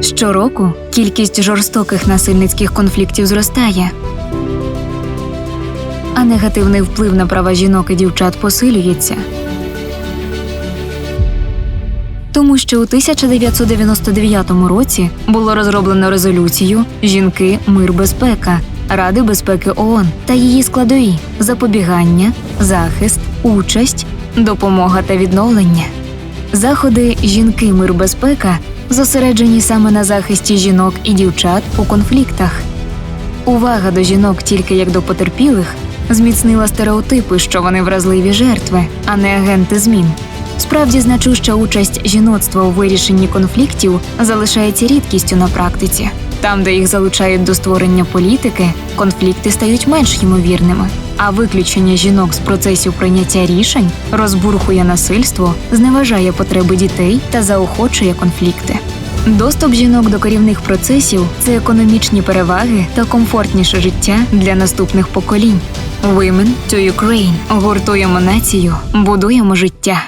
Щороку кількість жорстоких насильницьких конфліктів зростає, а негативний вплив на права жінок і дівчат посилюється. Тому що у 1999 році було розроблено резолюцію Жінки, мир, безпека Ради безпеки ООН та її складові запобігання, захист, участь, допомога та відновлення. Заходи Жінки, мир, безпека зосереджені саме на захисті жінок і дівчат у конфліктах. Увага до жінок тільки як до потерпілих зміцнила стереотипи, що вони вразливі жертви, а не агенти змін. Справді значуща участь жіноцтва у вирішенні конфліктів залишається рідкістю на практиці. Там, де їх залучають до створення політики, конфлікти стають менш ймовірними. А виключення жінок з процесів прийняття рішень розбурхує насильство, зневажає потреби дітей та заохочує конфлікти. Доступ жінок до керівних процесів це економічні переваги та комфортніше життя для наступних поколінь. Women to Ukraine. гуртуємо націю, будуємо життя.